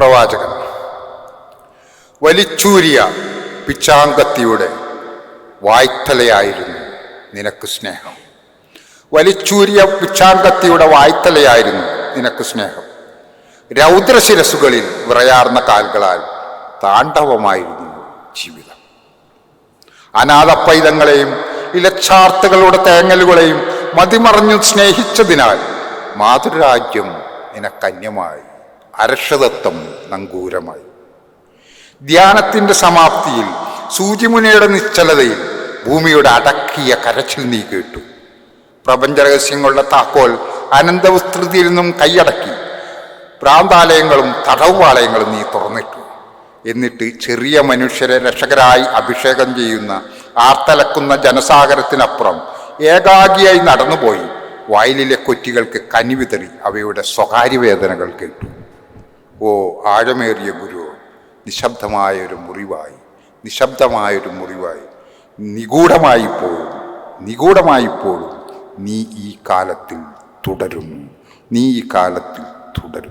പ്രവാചകൻ. വലിച്ചൂരിയ പിച്ചാങ്കത്തിയുടെ വായ്ത്തലയായിരുന്നു നിനക്ക് സ്നേഹം. വലിച്ചൂരിയ പിച്ചാങ്കത്തിയുടെ വായ്ത്തലയായിരുന്നു നിനക്ക് സ്നേഹം. രൗദ്രശിരസുകളിൽ വിറയാർന്ന കാലുകളാൽ താണ്ഡവമായിരുന്നു ജീവിതം. അനാഥ പൈതങ്ങളെയും ഇലച്ചാർത്തുകളുടെ തേങ്ങലുകളെയും മതിമറഞ്ഞു സ്നേഹിച്ചതിനാൽ മാതൃരാജ്യം നിനക്കന്യമായി അരക്ഷതത്വം നങ്കൂരമായി ധ്യാനത്തിന്റെ സമാപ്തിയിൽ സൂചിമുനയുടെ നിശ്ചലതയിൽ ഭൂമിയുടെ അടക്കിയ കരച്ചിൽ നീ കേട്ടു. പ്രപഞ്ചരഹസ്യങ്ങളുടെ താക്കോൽ അനന്തവിസ്തൃതിയിൽ നിന്നും കൈയടക്കി. പ്രാന്താലയങ്ങളും തടവുപാളയങ്ങളും നീ തുറന്നിട്ടു. എന്നിട്ട് ചെറിയ മനുഷ്യരെ രക്ഷകരായി അഭിഷേകം ചെയ്യുന്ന ആർത്തലക്കുന്ന ജനസാഗരത്തിനപ്പുറം ഏകാഗിയായി നടന്നുപോയി. വയലിലെ കൊറ്റികൾക്ക് കനിവിതറി അവയുടെ സ്വകാര്യ വേദനകൾ കേട്ടു. ഓ ആഴമേറിയ ഗുരു നിശബ്ദമായൊരു മുറിവായി നിശബ്ദമായൊരു മുറിവായി. നിഗൂഢമായിപ്പോഴും നിഗൂഢമായിപ്പോഴും നീ ഈ കാലത്തിൽ തുടരുന്നു. നീ ഈ കാലത്തിൽ തുടരും